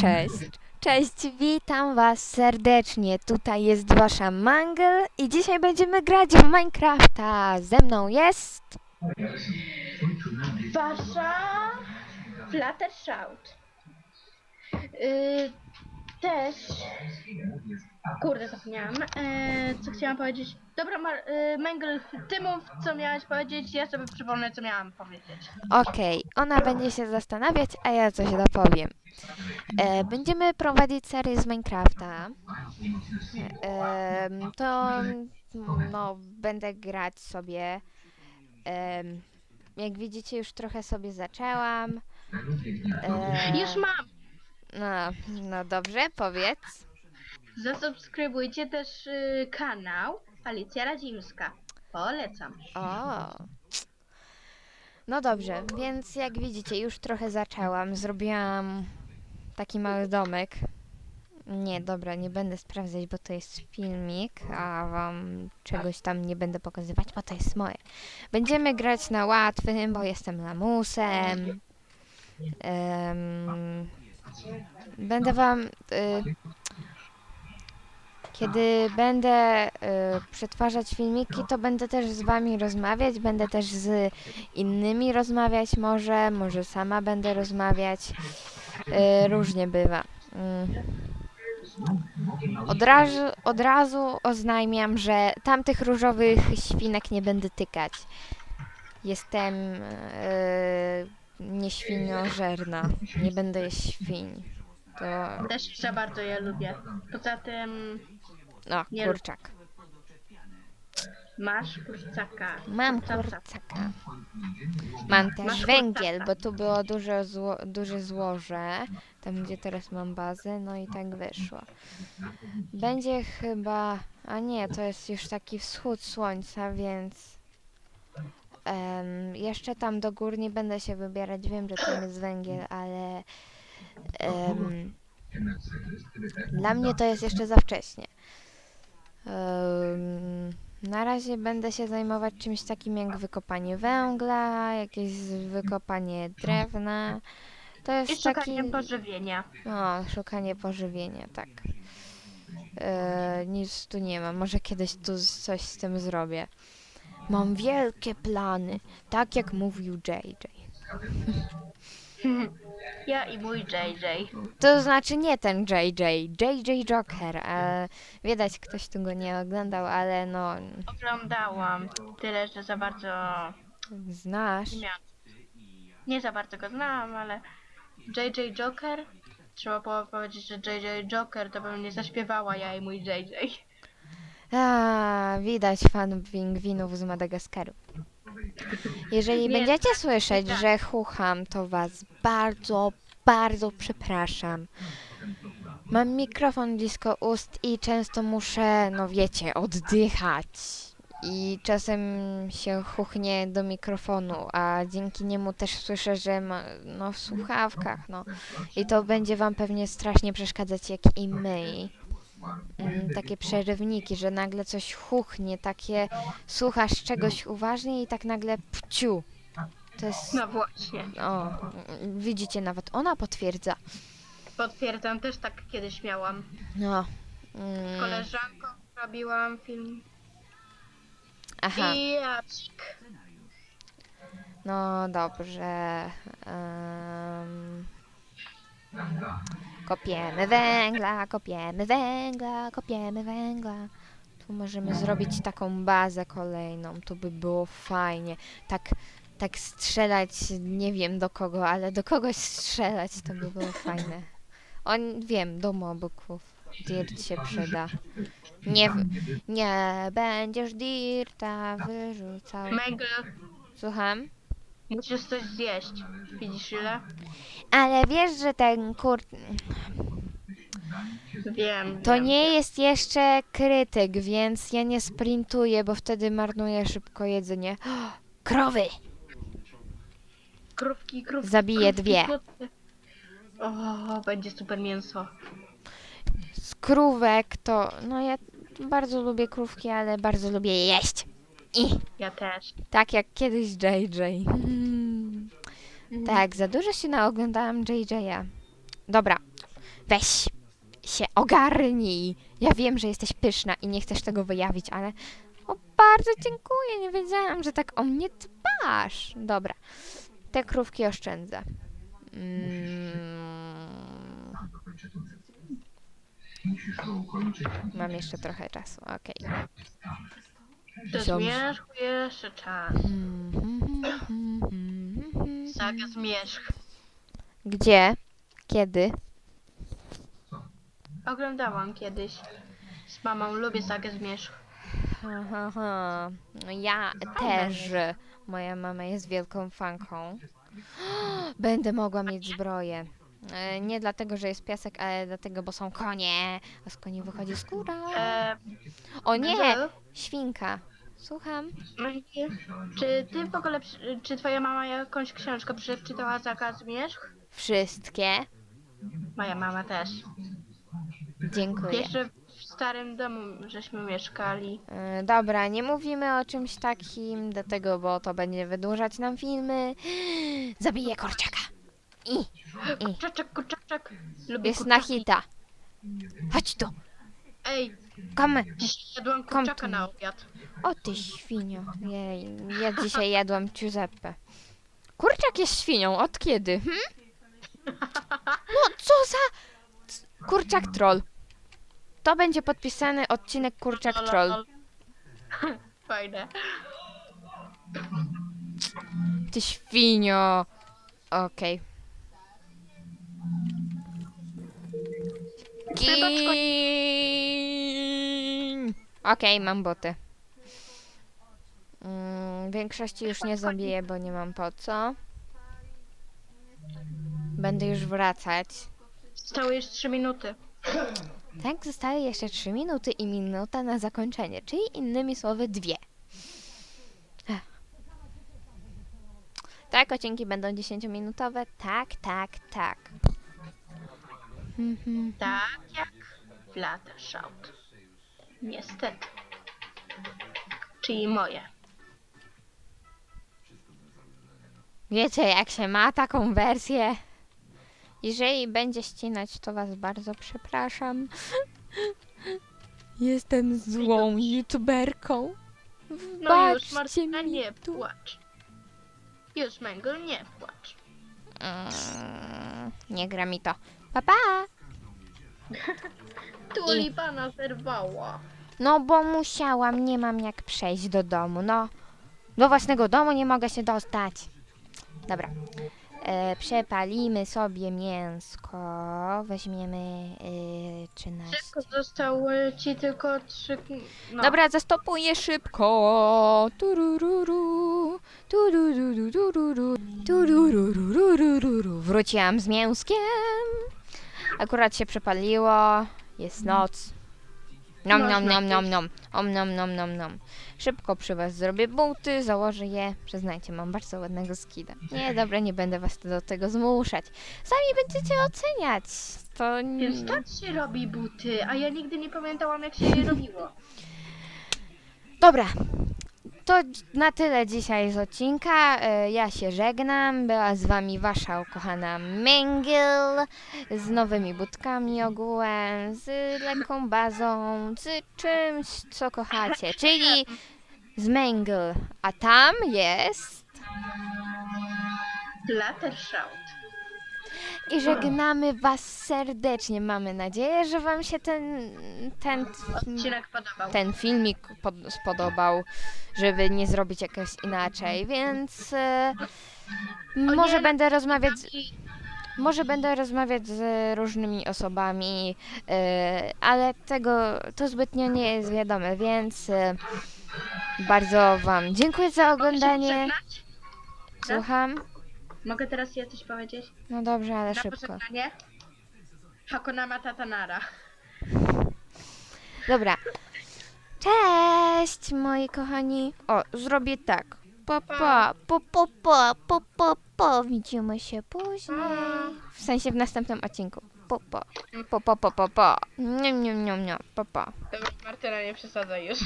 Cześć. Cześć, witam was serdecznie. Tutaj jest wasza Mangel i dzisiaj będziemy grać w Minecrafta. Ze mną jest... Wasza Fluttershout. Yy, też. Kurde, zapomniałam. Yy, co chciałam powiedzieć? Dobra, Mar- yy, Mengel, ty mów, co miałaś powiedzieć, ja sobie przypomnę, co miałam powiedzieć. Okej, ona będzie się zastanawiać, a ja coś dopowiem. E, będziemy prowadzić serię z Minecrafta. Em, to no, będę grać sobie. Em, jak widzicie, już trochę sobie zaczęłam. E, Już mam! No, no dobrze, powiedz. Zasubskrybujcie też yy, kanał Alicja Radzimska. Polecam. O. No dobrze, więc jak widzicie, już trochę zaczęłam. Zrobiłam taki mały domek. Nie, dobra, nie będę sprawdzać, bo to jest filmik, a wam czegoś tam nie będę pokazywać, bo to jest moje. Będziemy grać na łatwym, bo jestem lamusem. Em, będę wam. Y, kiedy będę y, przetwarzać filmiki, to będę też z wami rozmawiać, będę też z innymi rozmawiać może, może sama będę rozmawiać. Y, różnie bywa. Mm. Od razu, od razu oznajmiam, że tamtych różowych świnek nie będę tykać. Jestem y, nieświniożerna. Nie będę jeść świń. To... Też za bardzo je lubię. Poza tym O, Nie kurczak. masz kurczaka. Mam Kurczaka. kurczaka. Mam też Masz węgiel, kurczaka. bo tu było duże, zło, duże złoże, tam gdzie teraz mam bazę, no i tak wyszło. Będzie chyba, a nie, to jest już taki wschód słońca, więc em, jeszcze tam do gór nie będę się wybierać, wiem, że tam jest węgiel, ale em, dla mnie to jest jeszcze za wcześnie. Em, na razie będę się zajmować czymś takim jak wykopanie węgla, jakieś wykopanie drewna. To I jest taki. szukanie pożywienia. O, szukanie pożywienia, tak. E, nic tu nie ma. Może kiedyś tu coś z tym zrobię. Mam wielkie plany, tak jak mówił JJ. Ja i mój JJ. To znaczy nie ten JJ, JJ Joker. E, widać, ktoś tu go nie oglądał, ale no, Oglądałam. Tyle, że za bardzo znasz. nie miałam. Nie za bardzo go znałam, ale JJ Joker. Trzeba było powiedzieć, że JJ Joker to bym nie zaśpiewała ja i mój JJ. A, widać fan pingwinów z Madagaskaru. Jeżeli Nie, będziecie słyszeć, tak. że chucham, to was bardzo, bardzo przepraszam. Mam mikrofon blisko ust i często muszę, no wiecie, oddychać. I czasem się chuchnie do mikrofonu, a dzięki niemu też słyszę, że ma, no w słuchawkach, no. I to będzie wam pewnie strasznie przeszkadzać jak i my takie przerywniki, że nagle coś chuchnie, takie słuchasz czegoś uważnie i tak nagle pciu. To jest, No właśnie. o, widzicie, nawet ona potwierdza. Potwierdzam, też tak kiedyś miałam. No. Z Mm, koleżanką robiłam film. aha, I jacik. no dobrze. em, kopiemy węgla, kopiemy węgla, kopiemy węgla. Tu możemy zrobić taką bazę kolejną, to by było fajnie. Tak, tak strzelać, nie wiem do kogo, ale do kogoś strzelać to by było fajne. On, wiem, do mobyków. Dirt się przyda. Nie, nie będziesz dirta wyrzucał. Mega. Słucham? Musisz coś zjeść. Widzisz ile? Ale wiesz, że ten kur... Wiem. To wiem. nie jest jeszcze krytyk, więc ja nie sprintuję, bo wtedy marnuję szybko jedzenie. Krowy! Krówki, krówki. Zabiję krówki, dwie. O, będzie super mięso. Z krówek to... No ja bardzo lubię krówki, ale bardzo lubię je jeść. I Ja też. tak jak kiedyś JJ. Tak, za dużo się naoglądałam JJ'a. Dobra, weź się ogarnij. Ja wiem, że jesteś pyszna i nie chcesz tego wyjawić, ale o, bardzo dziękuję. Nie wiedziałam, że tak o mnie dbasz. Dobra, te krówki oszczędzę. Mm. Mam jeszcze trochę czasu, okej. Do zmierzchu jeszcze czas. Saga zmierzch. Gdzie? Kiedy? Oglądałam kiedyś. Z mamą lubię sagę zmierzch. Ha, ha, ha. No ja też. Moja mama jest wielką fanką. Będę mogła mieć zbroję. E, Nie dlatego, że jest piasek, ale dlatego, bo są konie. A z koni wychodzi skóra. E, O nie! Świnka. Słucham. Czy ty w ogóle, przy- czy twoja mama jakąś książkę przeczytała Saga zmierzch? Wszystkie. Moja mama też. Dziękuję. Jeszcze w starym domu żeśmy mieszkali. E, Dobra, nie mówimy o czymś takim, dlatego, bo to będzie wydłużać nam filmy. Zabiję kurczaka. I Kurczaczek, kurczaczek. Lubię jest na kurczaki. hita. Chodź tu. Ej, dziś jadłam Kom kurczaka tu. na obiad. O ty świnio. Jej, ja dzisiaj jadłam Giuseppe. Kurczak jest świnią, od kiedy? Hm? No co za... c- Kurczak troll. To będzie podpisany odcinek Kurczak troll. Fajne. Ty świnio. Okej. Gin. Okej, mam boty. Mm, większości już nie zabiję, bo nie mam po co. Będę już wracać. Zostały już 3 minuty. Tak, zostały jeszcze 3 minuty i minuta na zakończenie, czyli innymi słowy dwie. Ech. Tak, odcinki będą 10-minutowe. Tak, tak, tak. Mhm. Tak jak Fluttershout. Niestety. Czyli moje. Wiecie, jak się ma taką wersję? Jeżeli będzie ścinać, to was bardzo przepraszam. Jestem złą youtuberką. No już, Wybaczcie Martyna, mi nie tu. płacz. Już, Mango, nie płacz. Mm, nie gra mi to. Pa, pa! Tulipana zerwała. No bo musiałam, nie mam jak przejść do domu, no. Do własnego domu nie mogę się dostać. Dobra. E, przepalimy sobie mięsko. Weźmiemy e, 13. Szybko zostały ci tylko trzy... No. Dobra, zastopuję szybko. Turururu. Wróciłam z mięskiem. Akurat się przepaliło. Jest noc. Nom nom nom nom nom. Om nom nom nom nom. Szybko przy was zrobię buty, założę je. Przyznajcie, mam bardzo ładnego skida. Nie, dobra, nie będę was do tego zmuszać. Sami będziecie oceniać. To Więc tak się robi buty, a ja nigdy nie pamiętałam jak się je robiło. Dobra. To na tyle dzisiaj z odcinka. E, Ja się żegnam. Była z wami wasza ukochana Mengel z nowymi budkami ogółem, z lekką bazą, z czymś, co kochacie, czyli z Mengel. A tam jest Fluttershout. I żegnamy was serdecznie. Mamy nadzieję, że wam się ten ten Odcinek podobał. ten filmik pod, spodobał, żeby nie zrobić jakoś inaczej, więc e, może nie, będę rozmawiać z, może będę rozmawiać z różnymi osobami, e, ale tego to zbytnio nie jest wiadome, więc e, bardzo wam dziękuję za mogę się oglądanie. pożegnać? Słucham? Mogę teraz ja coś powiedzieć? No dobrze, ale Na szybko. pożegnanie? Hakuna Matatanara. Dobra. Cześć, moi kochani. O, zrobię tak. Pa, pa, po, po, po, po, po, po. Widzimy się później. W sensie w następnym odcinku. Po, po, po, po, po, po, po. Niam, niam, niam, niam, po, po. Dobra, Martyna, nie przesadzaj już.